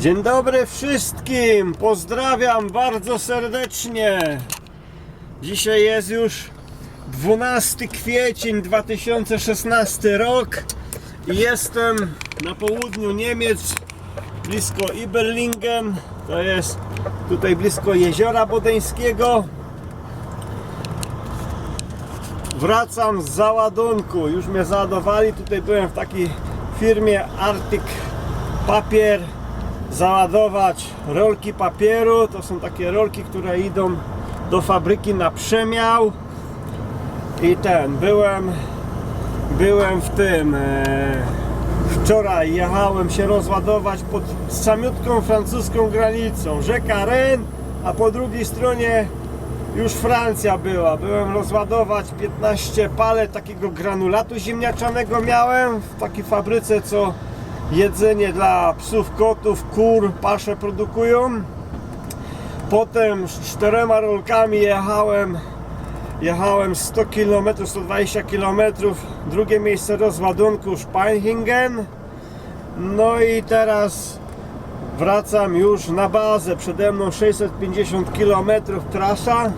Dzień dobry wszystkim, pozdrawiam bardzo serdecznie. Dzisiaj jest już 12 kwiecień 2016 rok i jestem na południu Niemiec, blisko Iberlingen, to jest tutaj blisko jeziora Bodeńskiego. Wracam z załadunku, już mnie załadowali, tutaj byłem w takiej firmie Arctic Papier załadować rolki papieru. To są takie rolki, które idą do fabryki na przemiał. I ten, byłem, byłem w tym. E, wczoraj jechałem się rozładować pod samiutką francuską granicą. Rzeka Ren, a po drugiej stronie już Francja była. Byłem rozładować 15 palet takiego granulatu ziemniaczanego miałem w takiej fabryce, co jedzenie dla psów, kotów, kur, pasze produkują. Potem z czterema rolkami jechałem jechałem 100 km, 120 km. Drugie miejsce rozładunku Speinhingen. No i teraz wracam już na bazę. Przede mną 650 km trasa.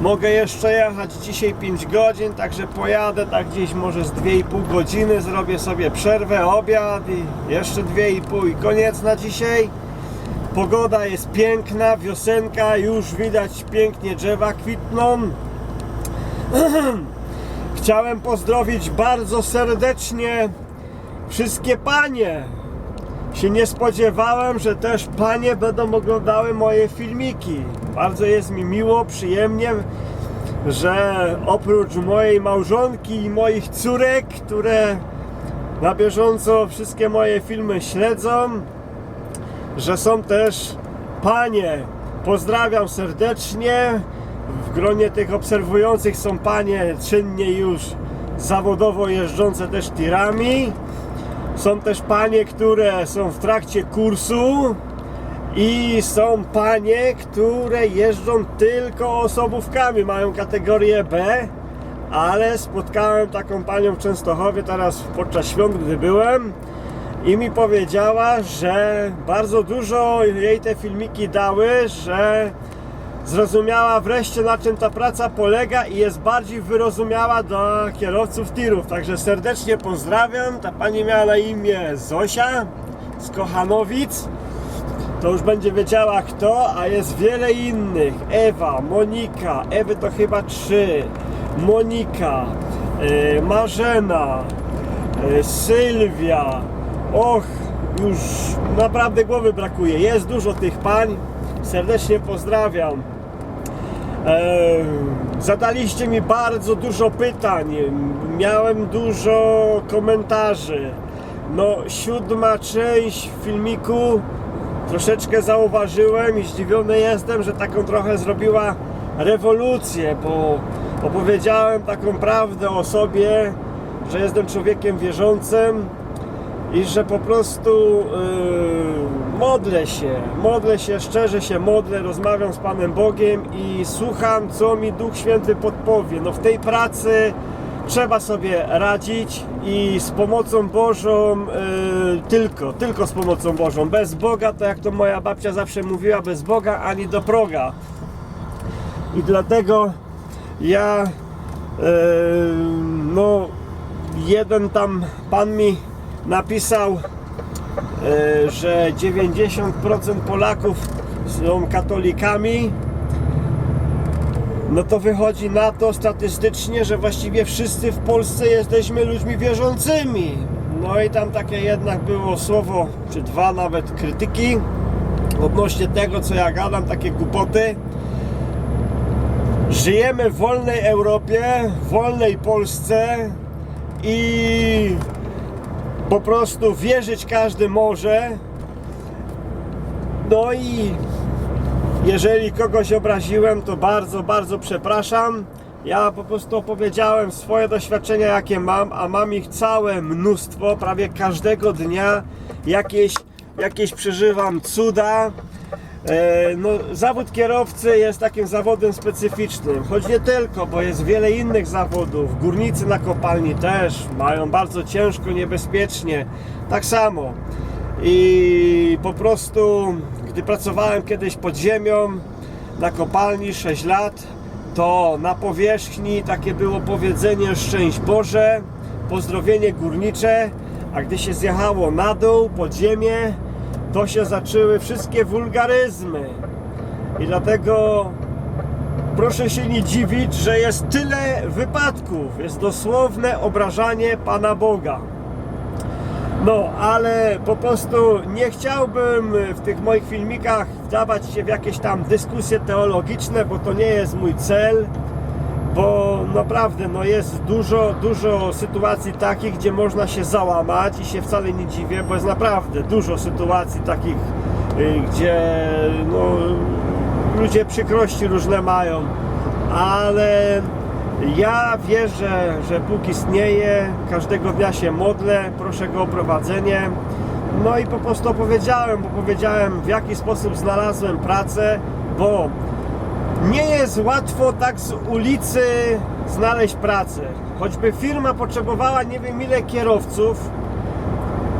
Mogę jeszcze jechać dzisiaj 5 godzin, także pojadę tak gdzieś może z 2,5 godziny, zrobię sobie przerwę, obiad i jeszcze 2,5 i koniec na dzisiaj. Pogoda jest piękna, wiosenka, już widać pięknie drzewa kwitną. Chciałem pozdrowić bardzo serdecznie wszystkie panie. Się nie spodziewałem, że też panie będą oglądały moje filmiki. Bardzo jest mi miło, przyjemnie, że oprócz mojej małżonki i moich córek, które na bieżąco wszystkie moje filmy śledzą, że są też panie. Pozdrawiam serdecznie. W gronie tych obserwujących są panie czynnie już zawodowo jeżdżące też tirami. Są też panie, które są w trakcie kursu i są panie, które jeżdżą tylko osobówkami, mają kategorię B, ale spotkałem taką panią w Częstochowie teraz podczas świąt, gdy byłem i mi powiedziała, że bardzo dużo jej te filmiki dały, że zrozumiała wreszcie na czym ta praca polega i jest bardziej wyrozumiała dla kierowców tirów. Także serdecznie pozdrawiam. Ta pani miała na imię Zosia z Kochanowic. To już będzie wiedziała kto, a jest wiele innych. Ewa, Monika, Ewy to chyba trzy. Monika, e, Marzena, e, Sylwia. Och, już naprawdę głowy brakuje. Jest dużo tych pań. Serdecznie pozdrawiam. Eee, zadaliście mi bardzo dużo pytań, miałem dużo komentarzy. No, siódma część filmiku troszeczkę zauważyłem i zdziwiony jestem, że taką trochę zrobiła rewolucję, bo opowiedziałem taką prawdę o sobie, że jestem człowiekiem wierzącym i że po prostu yy, modlę się, modlę się, szczerze się modlę, rozmawiam z Panem Bogiem i słucham, co mi Duch Święty podpowie. No w tej pracy trzeba sobie radzić i z pomocą Bożą yy, tylko, tylko z pomocą Bożą. Bez Boga, to jak to moja babcia zawsze mówiła, bez Boga ani do proga. I dlatego ja yy, no jeden tam pan mi napisał, e, że 90% Polaków są katolikami, no to wychodzi na to statystycznie, że właściwie wszyscy w Polsce jesteśmy ludźmi wierzącymi. No i tam takie jednak było słowo, czy dwa nawet krytyki odnośnie tego, co ja gadam, takie głupoty. Żyjemy w wolnej Europie, w wolnej Polsce i po prostu wierzyć każdy może. No i jeżeli kogoś obraziłem, to bardzo, bardzo przepraszam. Ja po prostu opowiedziałem swoje doświadczenia, jakie mam, a mam ich całe mnóstwo, prawie każdego dnia jakieś, jakieś przeżywam cuda. E, No, zawód kierowcy jest takim zawodem specyficznym, choć nie tylko, bo jest wiele innych zawodów. Górnicy na kopalni też mają bardzo ciężko, niebezpiecznie. Tak samo. i po prostu, gdy pracowałem kiedyś pod ziemią na kopalni 6 lat, to na powierzchni takie było powiedzenie szczęść Boże, pozdrowienie górnicze, a gdy się zjechało na dół, pod ziemię, to się zaczęły wszystkie wulgaryzmy. I dlatego proszę się nie dziwić, że jest tyle wypadków. Jest dosłowne obrażanie Pana Boga. No, ale po prostu nie chciałbym w tych moich filmikach wdawać się w jakieś tam dyskusje teologiczne, bo to nie jest mój cel. Bo naprawdę no jest dużo, dużo sytuacji takich, gdzie można się załamać i się wcale nie dziwię, bo jest naprawdę dużo sytuacji takich, y, gdzie no, ludzie przykrości różne mają, ale ja wierzę, że Bóg istnieje, każdego dnia się modlę, proszę Go o prowadzenie. No i po prostu opowiedziałem, bo powiedziałem w jaki sposób znalazłem pracę, bo nie jest łatwo tak z ulicy znaleźć pracę. Choćby firma potrzebowała nie wiem ile kierowców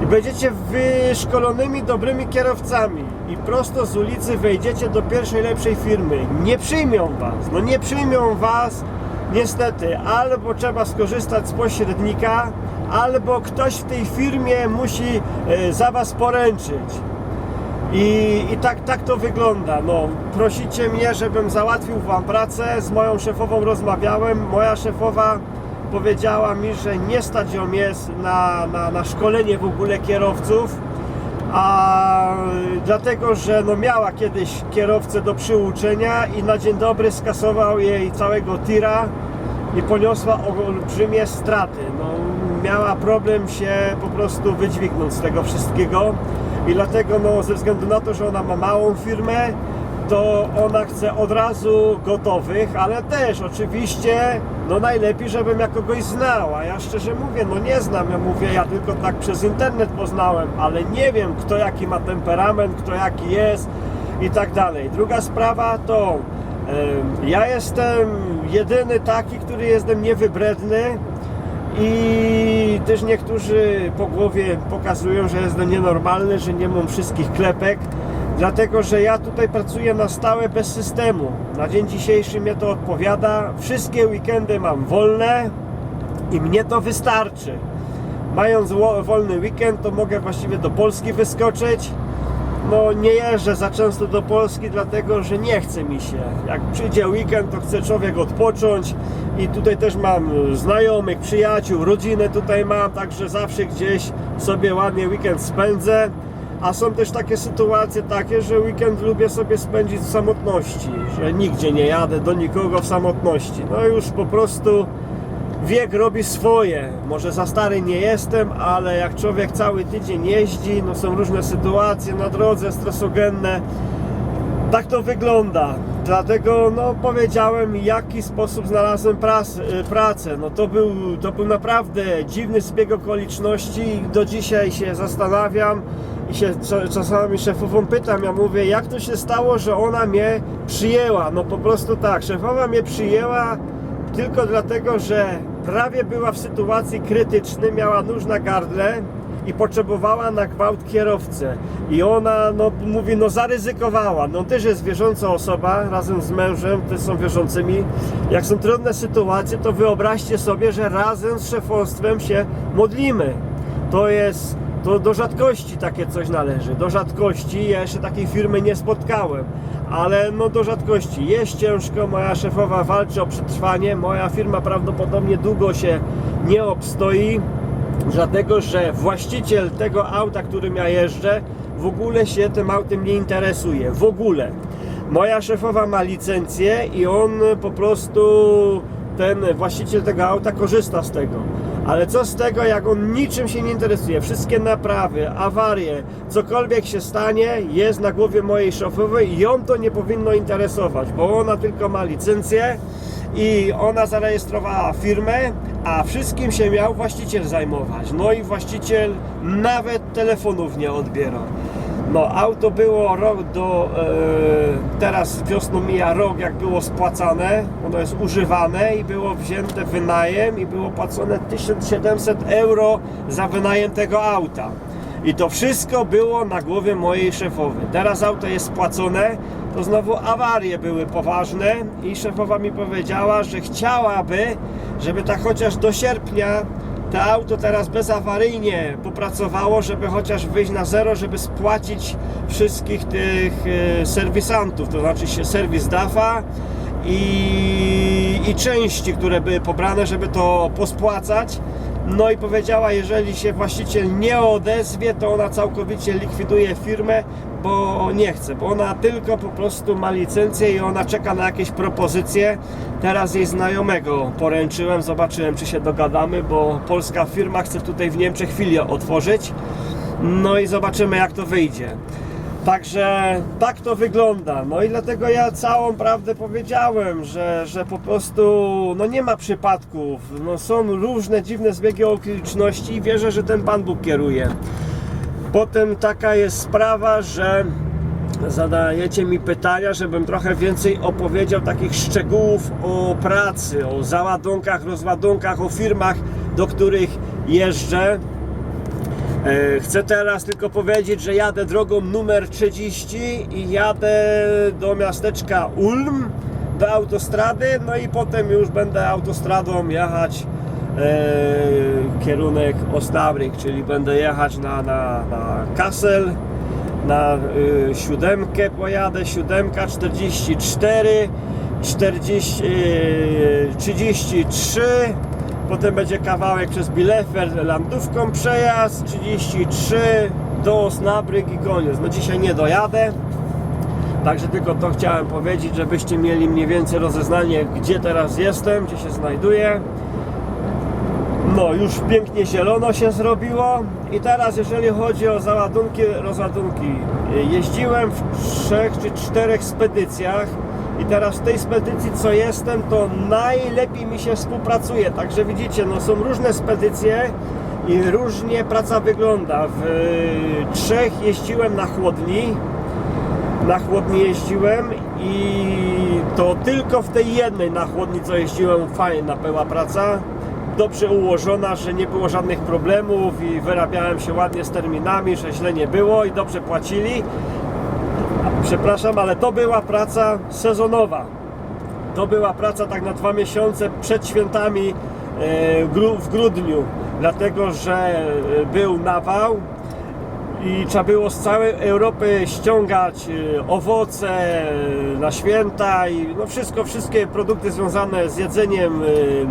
i będziecie wyszkolonymi, dobrymi kierowcami i prosto z ulicy wejdziecie do pierwszej lepszej firmy. Nie przyjmą was. No nie przyjmą was niestety. Albo trzeba skorzystać z pośrednika, albo ktoś w tej firmie musi e, za was poręczyć. I, i tak, tak to wygląda. No, prosicie mnie, żebym załatwił Wam pracę. Z moją szefową rozmawiałem. Moja szefowa powiedziała mi, że nie stać ją jest na, na, na szkolenie w ogóle kierowców. A dlatego, że no miała kiedyś kierowcę do przyuczenia i na dzień dobry skasował jej całego tira i poniosła olbrzymie straty. No, miała problem się po prostu wydźwignąć z tego wszystkiego i dlatego no, ze względu na to, że ona ma małą firmę, to ona chce od razu gotowych, ale też oczywiście no najlepiej, żebym ja kogoś znał, a ja szczerze mówię, no nie znam, ja mówię, ja tylko tak przez internet poznałem, ale nie wiem kto jaki ma temperament, kto jaki jest i tak dalej. Druga sprawa to em, ja jestem jedyny taki, który jestem niewybredny i też niektórzy po głowie pokazują, że jestem nienormalny, że nie mam wszystkich klepek, dlatego że ja tutaj pracuję na stałe bez systemu. Na dzień dzisiejszy mnie to odpowiada. Wszystkie weekendy mam wolne i mnie to wystarczy. Mając wo- wolny weekend, to mogę właściwie do Polski wyskoczyć. No nie jeżdżę za często do Polski, dlatego że nie chce mi się. Jak przyjdzie weekend, to chce człowiek odpocząć i tutaj też mam znajomych, przyjaciół, rodzinę tutaj mam, także zawsze gdzieś sobie ładnie weekend spędzę. A są też takie sytuacje takie, że weekend lubię sobie spędzić w samotności, że nigdzie nie jadę do nikogo w samotności. No już po prostu wiek robi swoje. Może za stary nie jestem, ale jak człowiek cały tydzień jeździ, no są różne sytuacje na drodze stresogenne. Tak to wygląda. Dlatego no, powiedziałem, jaki sposób znalazłem pras, y, pracę. No, to, był, to był naprawdę dziwny zbieg okoliczności. Do dzisiaj się zastanawiam i się cza- czasami szefową pytam. Ja mówię, jak to się stało, że ona mnie przyjęła. No po prostu tak, szefowa mnie przyjęła tylko dlatego, że prawie była w sytuacji krytycznej, miała nóż na gardle i potrzebowała na gwałt kierowcę. I ona, no mówi, no zaryzykowała. No też jest wierząca osoba, razem z mężem, też są wierzącymi. Jak są trudne sytuacje, to wyobraźcie sobie, że razem z szefostwem się modlimy. To jest, to do rzadkości takie coś należy. Do rzadkości, ja jeszcze takiej firmy nie spotkałem. Ale no do rzadkości. Jest ciężko, moja szefowa walczy o przetrwanie, moja firma prawdopodobnie długo się nie obstoi. Dlatego, że właściciel tego auta, którym ja jeżdżę, w ogóle się tym autem nie interesuje. W ogóle. Moja szefowa ma licencję i on po prostu, ten właściciel tego auta korzysta z tego. Ale co z tego, jak on niczym się nie interesuje? Wszystkie naprawy, awarie, cokolwiek się stanie, jest na głowie mojej szefowej i ją to nie powinno interesować, bo ona tylko ma licencję i ona zarejestrowała firmę, a wszystkim się miał właściciel zajmować. No i właściciel nawet telefonów nie odbiera. No, auto było rok do. E, teraz wiosną mija rok, jak było spłacane. Ono jest używane i było wzięte wynajem i było płacone 1700 euro za wynajem tego auta. I to wszystko było na głowie mojej szefowej. Teraz auto jest spłacone, to znowu awarie były poważne i szefowa mi powiedziała, że chciałaby, żeby tak chociaż do sierpnia to auto teraz bezawaryjnie popracowało, żeby chociaż wyjść na zero, żeby spłacić wszystkich tych e, serwisantów, to znaczy się serwis DAFA i, i części, które były pobrane, żeby to pospłacać. No i powiedziała, jeżeli się właściciel nie odezwie, to ona całkowicie likwiduje firmę, bo nie chce, bo ona tylko po prostu ma licencję i ona czeka na jakieś propozycje. Teraz jej znajomego poręczyłem, zobaczyłem czy się dogadamy, bo polska firma chce tutaj w Niemczech filię otworzyć. No i zobaczymy jak to wyjdzie. Także tak to wygląda. No i dlatego ja całą prawdę powiedziałem, że, że po prostu no nie ma przypadków. No są różne dziwne zbiegi okoliczności i wierzę, że ten Pan Bóg kieruje. Potem taka jest sprawa, że zadajecie mi pytania, żebym trochę więcej opowiedział takich szczegółów o pracy, o załadunkach, rozładunkach, o firmach, do których jeżdżę. E, Chcę teraz tylko powiedzieć, że jadę drogą numer 30 i jadę do miasteczka Ulm, do autostrady, no i potem już będę autostradą jechać e, kierunek Osnabrück, czyli będę jechać na, na, na Kassel, na y, siódemkę pojadę, siódemka 44, 40, y, 33, potem będzie kawałek przez Bielefeld landówką przejazd, 33 do Osnabrück i koniec. No dzisiaj nie dojadę, także tylko to chciałem powiedzieć, żebyście mieli mniej więcej rozeznanie, gdzie teraz jestem, gdzie się znajduję. No, już pięknie zielono się zrobiło. I teraz, jeżeli chodzi o załadunki, rozładunki, jeździłem w trzech czy czterech spedycjach. I teraz w tej spedycji, co jestem, to najlepiej mi się współpracuje. Także widzicie, no są różne spedycje i różnie praca wygląda. W y, trzech jeździłem na chłodni, na chłodni jeździłem i to tylko w tej jednej na chłodni co jeździłem fajna była praca dobrze ułożona, że nie było żadnych problemów i wyrabiałem się ładnie z terminami, że źle nie było i dobrze płacili przepraszam, ale to była praca sezonowa. To była praca tak na dwa miesiące przed świętami e, w grudniu. Dlatego, że e, był nawał i trzeba było z całej Europy ściągać y, owoce y, na święta i no wszystko, wszystkie produkty związane z jedzeniem y,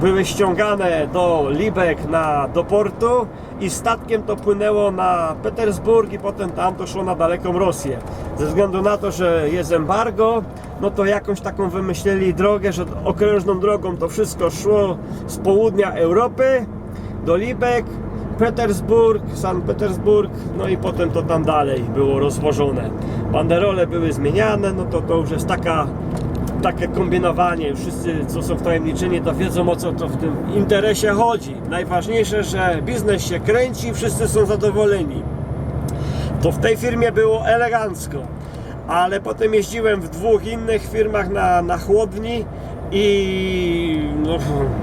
były ściągane do Libek na, do portu i statkiem to płynęło na Petersburg i potem tam to szło na daleką Rosję. Ze względu na to, że jest embargo, no to jakąś taką wymyśleli drogę, że okrężną drogą to wszystko szło z południa Europy do Libek, Petersburg, San Petersburg, no i potem to tam dalej było rozwożone. Banderole były zmieniane, no to to już jest taka, takie kombinowanie. Wszyscy, co są wtajemniczeni, to wiedzą o co to w tym interesie chodzi. Najważniejsze, że biznes się kręci, wszyscy są zadowoleni. To w tej firmie było elegancko, ale potem jeździłem w dwóch innych firmach na, na chłodni i no,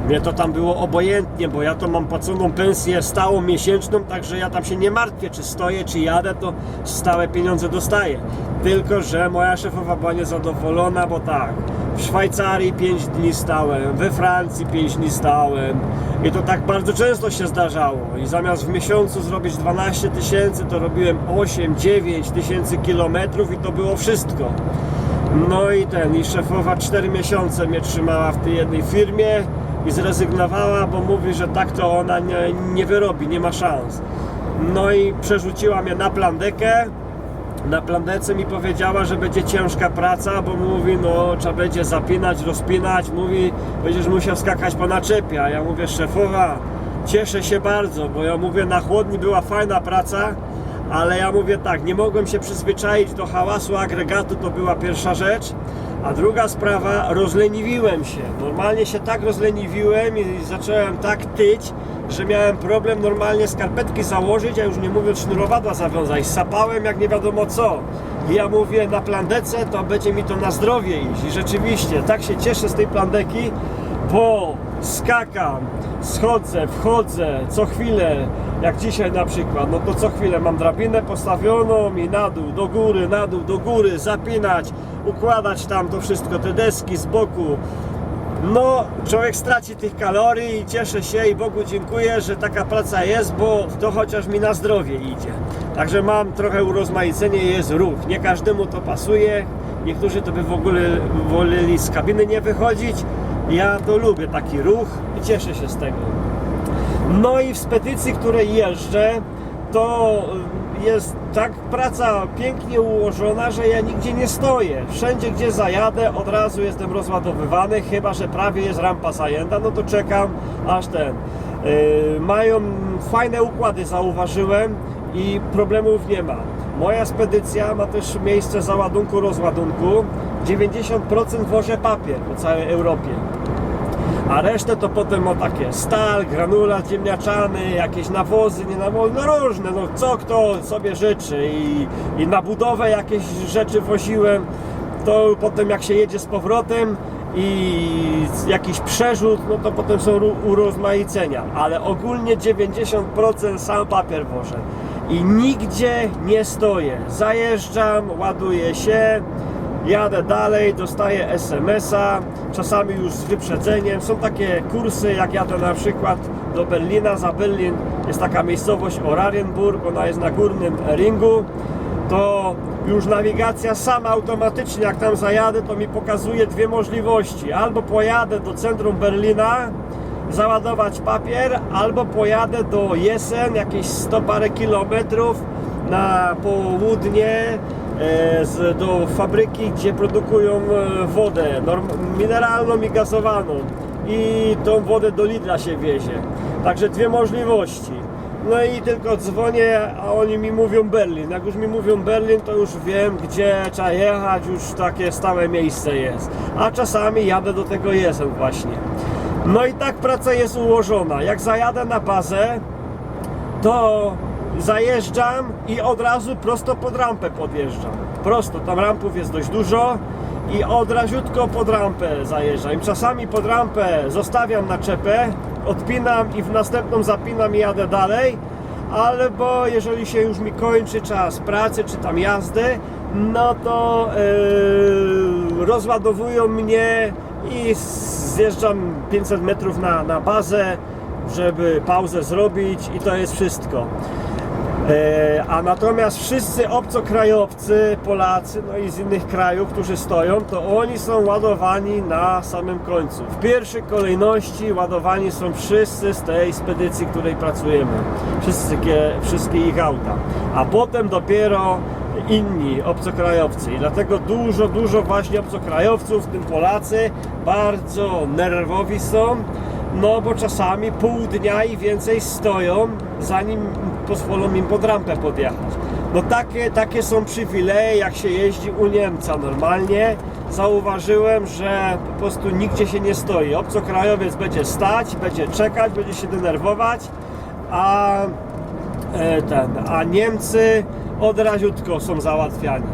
mnie to tam było obojętnie, bo ja to mam płaconą pensję stałą miesięczną, także ja tam się nie martwię, czy stoję, czy jadę, to stałe pieniądze dostaję. Tylko, że moja szefowa była niezadowolona, bo tak, w Szwajcarii 5 dni stałem, we Francji 5 dni stałem i to tak bardzo często się zdarzało i zamiast w miesiącu zrobić 12 tysięcy, to robiłem 8-9 tysięcy kilometrów i to było wszystko. No i ten, i szefowa 4 miesiące mnie trzymała w tej jednej firmie i zrezygnowała, bo mówi, że tak to ona nie, nie wyrobi, nie ma szans. No i przerzuciła mnie na plandekę. Na plandece mi powiedziała, że będzie ciężka praca, bo mówi, no trzeba będzie zapinać, rozpinać, mówi, będziesz musiał skakać po naczepie, a ja mówię, szefowa, cieszę się bardzo, bo ja mówię, na chłodni była fajna praca, ale ja mówię tak, nie mogłem się przyzwyczaić do hałasu agregatu, to była pierwsza rzecz. A druga sprawa, rozleniwiłem się. Normalnie się tak rozleniwiłem i zacząłem tak tyć, że miałem problem normalnie skarpetki założyć, a już nie mówiąc sznurowadła zawiązać. Sapałem jak nie wiadomo co. I ja mówię, na plandece to będzie mi to na zdrowie iść. I rzeczywiście, tak się cieszę z tej plandeki, bo skakam, schodzę, wchodzę, co chwilę jak dzisiaj na przykład, no to co chwilę mam drabinę postawioną i na dół, do góry, na dół, do góry, zapinać, układać tam to wszystko, te deski z boku. No, człowiek straci tych kalorii i cieszę się i Bogu dziękuję, że taka praca jest, bo to chociaż mi na zdrowie idzie. Także mam trochę urozmaicenie, jest ruch. Nie każdemu to pasuje. Niektórzy to by w ogóle woleli z kabiny nie wychodzić. Ja to lubię, taki ruch i cieszę się z tego. No i w spedycji, której jeżdżę, to jest tak praca pięknie ułożona, że ja nigdzie nie stoję. Wszędzie, gdzie zajadę, od razu jestem rozładowywany, chyba że prawie jest rampa zajęta, no to czekam aż ten. Yy, mają fajne układy, zauważyłem i problemów nie ma. Moja spedycja ma też miejsce załadunku, rozładunku. 90% wożę papier po całej Europie a resztę to potem o takie stal, granulat ziemniaczany, jakieś nawozy, nie nawozy, no różne, no co kto sobie życzy. I, i na budowę jakieś rzeczy woziłem, to potem jak się jedzie z powrotem i jakiś przerzut, no to potem są urozmaicenia, ale ogólnie 90% sam papier wożę. I nigdzie nie stoję, zajeżdżam, ładuję się, jadę dalej, dostaję SMS-a, czasami już z wyprzedzeniem. Są takie kursy, jak jadę na przykład do Berlina, za Berlin jest taka miejscowość Oranienburg, ona jest na górnym ringu, to już nawigacja sama automatycznie, jak tam zajadę, to mi pokazuje dwie możliwości. Albo pojadę do centrum Berlina, załadować papier, albo pojadę do Jesen, jakieś 100 parę kilometrów na południe z, do fabryki, gdzie produkują e, wodę mineralną i gazowaną i tą wodę do Lidla się wiezie. Także dwie możliwości. No i tylko dzwonię, a oni mi mówią Berlin. Jak już mi mówią Berlin, to już wiem, gdzie trzeba jechać, już takie stałe miejsce jest. A czasami jadę do tego Jesen właśnie. No i tak praca jest ułożona. Jak zajadę na bazę, to zajeżdżam i od razu prosto pod rampę podjeżdżam. Prosto, tam rampów jest dość dużo i od raziutko pod rampę zajeżdżam. Czasami pod rampę zostawiam naczepę, odpinam i w następną zapinam i jadę dalej. Albo jeżeli się już mi kończy czas pracy czy tam jazdy, no to yy, rozładowują mnie i zjeżdżam 500 metrów na, na bazę, żeby pauzę zrobić i to jest wszystko. E, A natomiast wszyscy obcokrajowcy, Polacy, no i z innych krajów, którzy stoją, to oni są ładowani na samym końcu. W pierwszej kolejności ładowani są wszyscy z tej spedycji, której pracujemy. Wszystkie, wszystkie ich auta. A potem dopiero inni obcokrajowcy. I dlatego dużo, dużo właśnie obcokrajowców, w tym Polacy, bardzo nerwowi są. No bo czasami pół dnia i więcej stoją, zanim pozwolą im pod rampę podjechać. No takie, takie są przywileje, jak się jeździ u Niemca normalnie. Zauważyłem, że po prostu nigdzie się nie stoi. Obcokrajowiec będzie stać, będzie czekać, będzie się denerwować, a e, ten, a Niemcy od raziutko są załatwiani.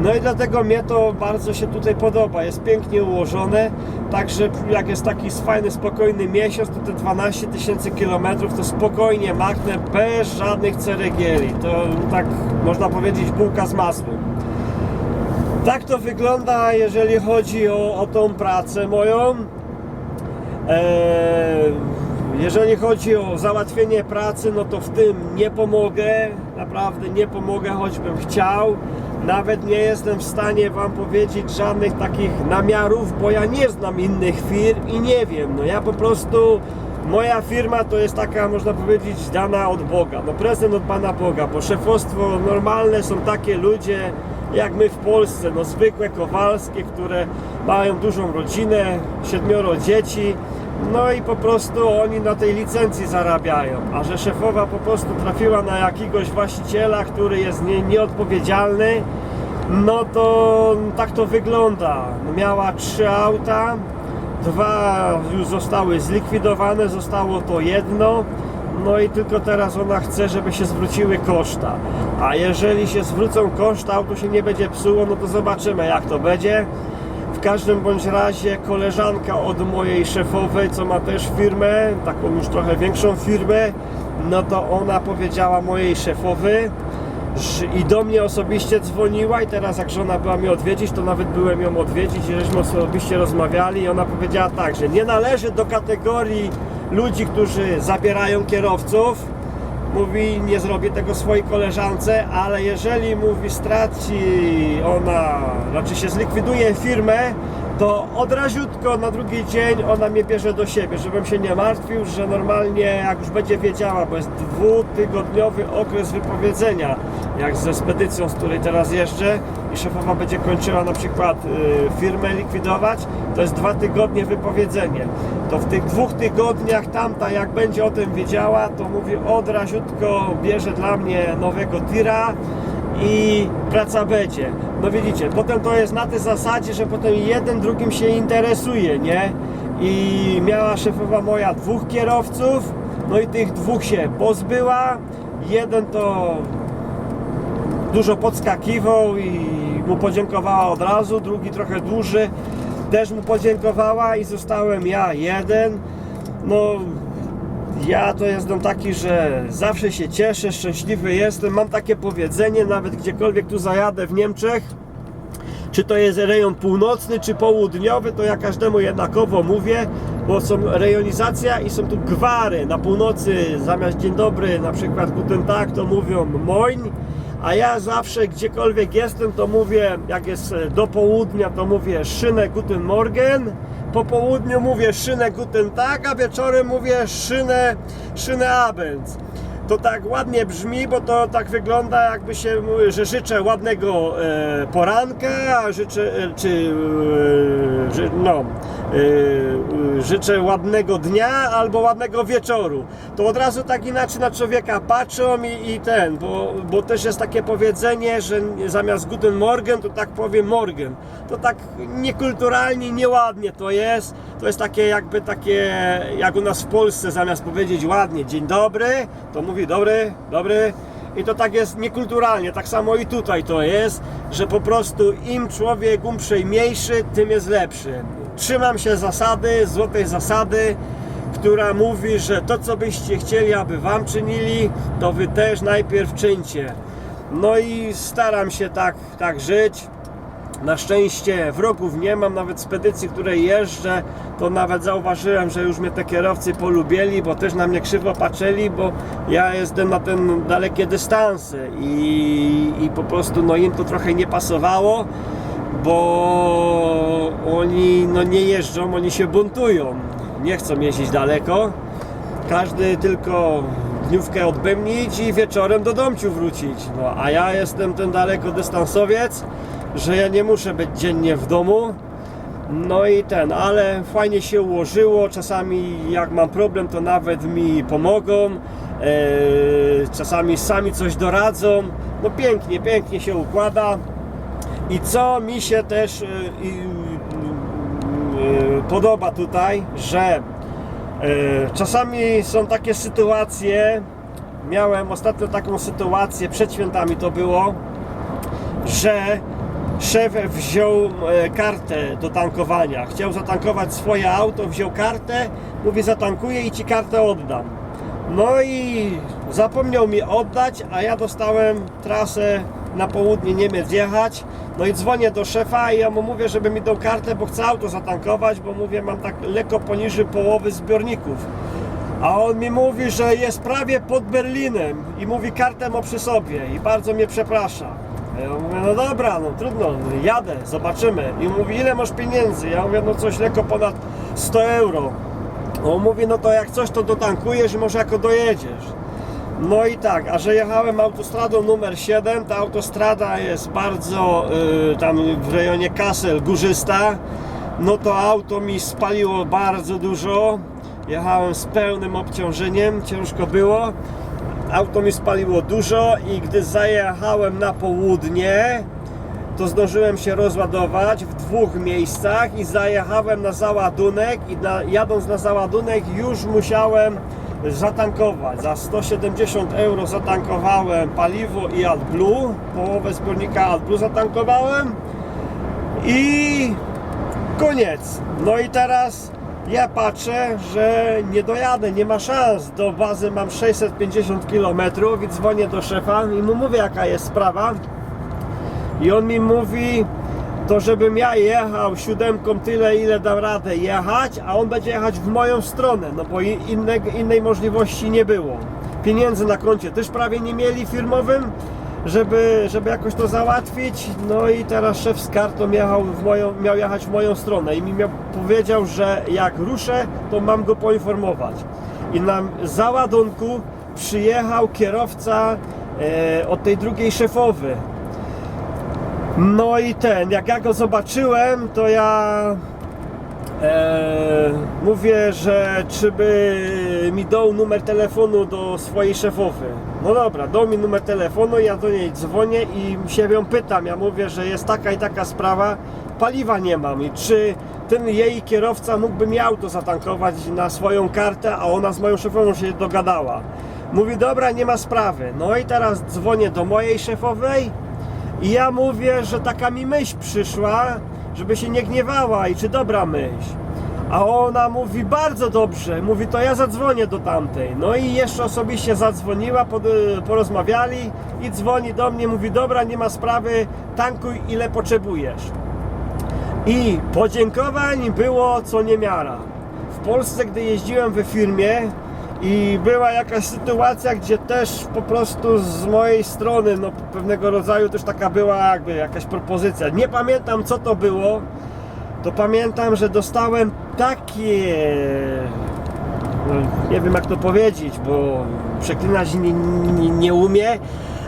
No i dlatego mnie to bardzo się tutaj podoba, jest pięknie ułożone, także jak jest taki fajny, spokojny miesiąc, to te 12 tysięcy kilometrów to spokojnie machnę bez żadnych ceregieli, to tak można powiedzieć bułka z masłem. Tak to wygląda, jeżeli chodzi o, o tą pracę moją. Eee, jeżeli chodzi o załatwienie pracy, no to w tym nie pomogę. Naprawdę nie pomogę, choćbym chciał. Nawet nie jestem w stanie Wam powiedzieć żadnych takich namiarów, bo ja nie znam innych firm i nie wiem. No ja po prostu, moja firma to jest taka, można powiedzieć, dana od Boga. No prezent od Pana Boga, bo szefostwo normalne są takie ludzie, jak my w Polsce, no zwykłe kowalskie, które mają dużą rodzinę, siedmioro dzieci, no i po prostu oni na tej licencji zarabiają, a że szefowa po prostu trafiła na jakiegoś właściciela, który jest nie, nieodpowiedzialny, no to tak to wygląda. Miała trzy auta, dwa już zostały zlikwidowane, zostało to jedno. No i tylko teraz ona chce, żeby się zwróciły koszta. A jeżeli się zwrócą koszta, auto się nie będzie psuło, no to zobaczymy jak to będzie. Każdym bądź razie koleżanka od mojej szefowej, co ma też firmę, taką już trochę większą firmę, no to ona powiedziała mojej szefowy że- i do mnie osobiście dzwoniła i teraz jak żona była mnie odwiedzić, to nawet byłem ją odwiedzić i żeśmy osobiście rozmawiali i ona powiedziała tak, że nie należy do kategorii ludzi, którzy zabierają kierowców, mówi nie zrobię tego swojej koleżance, ale jeżeli mówi straci ona, znaczy się zlikwiduje firmę, to od raziutko na drugi dzień ona mnie bierze do siebie, żebym się nie martwił, że normalnie jak już będzie wiedziała, bo jest dwutygodniowy okres wypowiedzenia, jak ze spedycją, z której teraz jeżdżę i szefowa będzie kończyła na przykład y, firmę likwidować, to jest dwa tygodnie wypowiedzenie. To w tych dwóch tygodniach tamta jak będzie o tym wiedziała, to mówi od raziutko bierze dla mnie nowego tira i praca będzie. No widzicie, potem to jest na tej zasadzie, że potem jeden drugim się interesuje, nie? I miała szefowa moja dwóch kierowców, no i tych dwóch się pozbyła. Jeden to dużo podskakiwał i mu podziękowała od razu, drugi trochę dłuży też mu podziękowała i zostałem ja jeden. No ja to jestem taki, że zawsze się cieszę, szczęśliwy jestem. Mam takie powiedzenie, nawet gdziekolwiek tu zajadę w Niemczech, czy to jest rejon północny, czy południowy, to ja każdemu jednakowo mówię, bo są rejonizacja i są tu gwary. Na północy zamiast dzień dobry, na przykład guten tag, to mówią moin, a ja zawsze gdziekolwiek jestem, to mówię, jak jest do południa, to mówię szynę guten morgen, po południu mówię szynę guten tag, a wieczorem mówię szynę, szynę abend to tak ładnie brzmi, bo to tak wygląda jakby się, że życzę ładnego e, poranka, a życzę, e, czy e, ży, no, e, życzę ładnego dnia albo ładnego wieczoru. To od razu tak inaczej na człowieka patrzą i, i ten, bo, bo też jest takie powiedzenie, że zamiast guten morgen, to tak powiem morgen. To tak niekulturalnie, nieładnie to jest. To jest takie jakby takie, jak u nas w Polsce, zamiast powiedzieć ładnie dzień dobry, to mówi dobry, dobry. I to tak jest niekulturalnie, tak samo i tutaj to jest, że po prostu im człowiek uprzejmiejszy, tym jest lepszy. Trzymam się zasady, złotej zasady, która mówi, że to co byście chcieli, aby wam czynili, to wy też najpierw czyńcie. No i staram się tak, tak żyć. Na szczęście wrogów nie mam, nawet spedycji, której jeżdżę, to nawet zauważyłem, że już mnie te kierowcy polubili, bo też na mnie krzywo patrzyli, bo ja jestem na ten dalekie dystanse i, i po prostu no im to trochę nie pasowało, bo oni no nie jeżdżą, oni się buntują, nie chcą jeździć daleko. Każdy tylko dniówkę odbębnić i wieczorem do domciu wrócić. No a ja jestem ten dalekodystansowiec, że ja nie muszę być dziennie w domu. No i ten, ale fajnie się ułożyło. Czasami jak mam problem, to nawet mi pomogą. Eee, czasami sami coś doradzą. No pięknie, pięknie się układa. I co mi się też e, i, e, podoba tutaj, że e, czasami są takie sytuacje. Miałem ostatnio taką sytuację, przed świętami to było, że szef wziął e, kartę do tankowania. Chciał zatankować swoje auto, wziął kartę, mówi zatankuję i ci kartę oddam. No i zapomniał mi oddać, a ja dostałem trasę na południe Niemiec jechać. No i dzwonię do szefa i ja mu mówię, żeby mi dał kartę, bo chcę auto zatankować, bo mówię, mam tak lekko poniżej połowy zbiorników. A on mi mówi, że jest prawie pod Berlinem i mówi kartę ma przy sobie i bardzo mnie przeprasza. A Ja mówię, no dobra, no trudno, jadę, zobaczymy. I mówi, ile masz pieniędzy? Ja mówię, no coś lekko ponad 100 euro. On mówi, no to jak coś to dotankujesz i może jako dojedziesz. No i tak, a że jechałem autostradą numer 7, ta autostrada jest bardzo y, tam w rejonie Kassel górzysta, no to auto mi spaliło bardzo dużo. Jechałem z pełnym obciążeniem, ciężko było. Auto mi spaliło dużo i gdy zajechałem na południe, to zdążyłem się rozładować w dwóch miejscach i zajechałem na załadunek i na, jadąc na załadunek już musiałem zatankować. Za 170 euro zatankowałem paliwo i AdBlue, połowę zbiornika AdBlue zatankowałem i koniec. No i teraz Ja patrzę, że nie dojadę, nie ma szans. Do bazy mam 650 km i dzwonię do szefa i mu mówię jaka jest sprawa. I on mi mówi, to żebym ja jechał siódemką tyle, ile dam radę jechać, a on będzie jechać w moją stronę, no bo i- innego, innej możliwości nie było. Pieniędzy na koncie też prawie nie mieli firmowym, żeby, żeby jakoś to załatwić. No i teraz szef z kartą jechał w moją, miał jechać w moją stronę i mi miał, powiedział, że jak ruszę, to mam go poinformować. I na załadunku przyjechał kierowca e, od tej drugiej szefowy. No i ten, jak ja go zobaczyłem, to ja e, mówię, że czy by mi dał numer telefonu do swojej szefowy. No dobra, dał mi numer telefonu, ja do niej dzwonię i się ją pytam. Ja mówię, że jest taka i taka sprawa, paliwa nie mam i czy ten jej kierowca mógłby mi auto zatankować na swoją kartę, a ona z moją szefową się dogadała. Mówi, dobra, nie ma sprawy. No i teraz dzwonię do mojej szefowej i ja mówię, że taka mi myśl przyszła, żeby się nie gniewała i czy dobra myśl. A ona mówi bardzo dobrze, mówi to ja zadzwonię do tamtej. No i jeszcze osobiście zadzwoniła, porozmawiali i dzwoni do mnie, mówi dobra, nie ma sprawy, tankuj ile potrzebujesz. I podziękowań było co niemiara. W Polsce, gdy jeździłem we firmie i była jakaś sytuacja, gdzie też po prostu z mojej strony, no pewnego rodzaju też taka była jakby jakaś propozycja. Nie pamiętam co to było, to pamiętam, że dostałem takie no, nie wiem jak to powiedzieć, bo przeklinać nie, nie, nie umie,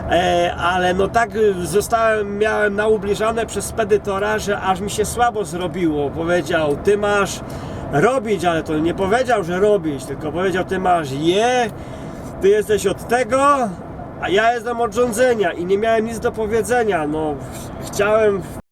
e, ale no tak zostałem, miałem naubliżane przez spedytora, że aż mi się słabo zrobiło. Powiedział, ty masz robić, ale to nie powiedział, że robić, tylko powiedział, ty masz je, ty jesteś od tego, a ja jestem od rządzenia i nie miałem nic do powiedzenia. No, chciałem